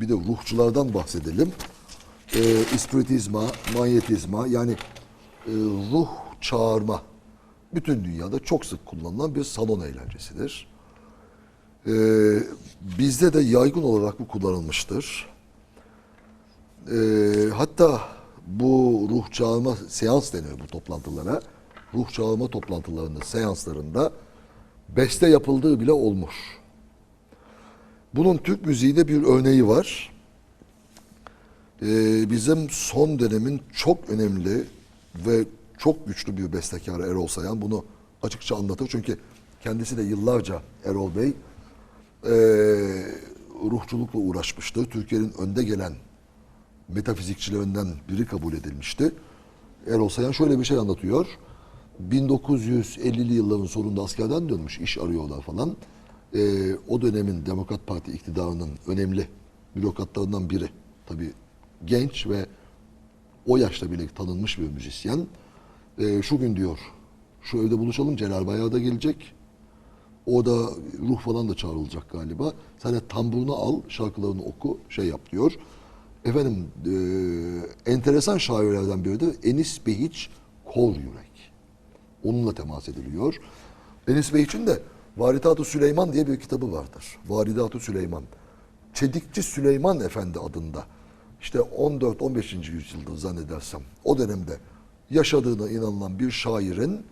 Bir de ruhçulardan bahsedelim. Ee, ispiritizma, manyetizma yani e, ruh çağırma bütün dünyada çok sık kullanılan bir salon eğlencesidir. Ee, bizde de yaygın olarak bu kullanılmıştır. Ee, hatta bu ruh çağırma seans deniyor bu toplantılara. Ruh çağırma toplantılarında, seanslarında beste yapıldığı bile olmuş. Bunun Türk müziğinde bir örneği var. Ee, bizim son dönemin çok önemli ve çok güçlü bir bestekarı Erol Sayan bunu açıkça anlatır. Çünkü kendisi de yıllarca Erol Bey ee, ruhçulukla uğraşmıştı. Türkiye'nin önde gelen metafizikçilerinden biri kabul edilmişti. Erol Sayan şöyle bir şey anlatıyor. 1950'li yılların sonunda askerden dönmüş, iş arıyorlar falan. Ee, o dönemin Demokrat Parti iktidarının önemli bürokratlarından biri. Tabii genç ve o yaşta bile tanınmış bir müzisyen. Ee, şu gün diyor, şu evde buluşalım, Celal Bayar da gelecek. O da ruh falan da çağrılacak galiba. Sen de tamburunu al, şarkılarını oku, şey yap diyor. Efendim, e, enteresan şairlerden biri de Enis Behiç Kor Yürek. Onunla temas ediliyor. Enis Behiç'in de Varidat-ı Süleyman diye bir kitabı vardır. Varidat-ı Süleyman. Çedikçi Süleyman Efendi adında. İşte 14-15. yüzyılda zannedersem o dönemde yaşadığına inanılan bir şairin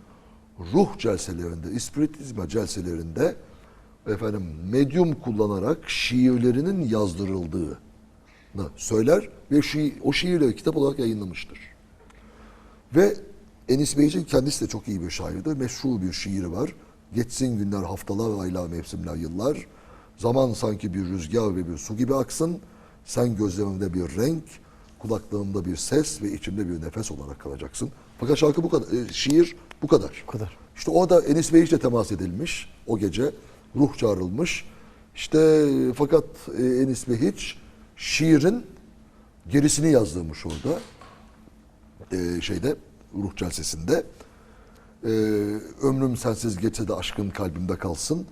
ruh celselerinde, ispiritizma celselerinde efendim medyum kullanarak şiirlerinin yazdırıldığını söyler ve şiir, o şiirleri kitap olarak yayınlamıştır. Ve Enis Beyciğin kendisi de çok iyi bir şairdir. Meşhur bir şiiri var. Geçsin günler, haftalar, aylar, mevsimler, yıllar. Zaman sanki bir rüzgar ve bir su gibi aksın. Sen gözlerimde bir renk, kulaklarımda bir ses ve içimde bir nefes olarak kalacaksın. Fakat şarkı bu kadar, e, şiir bu kadar. Bu kadar. İşte orada Enis Bey ile temas edilmiş o gece. Ruh çağrılmış. İşte e, fakat e, Enis Bey hiç şiirin gerisini yazdırmış orada. E, şeyde ruh celsesinde. E, ömrüm sensiz geçse de aşkın kalbimde kalsın.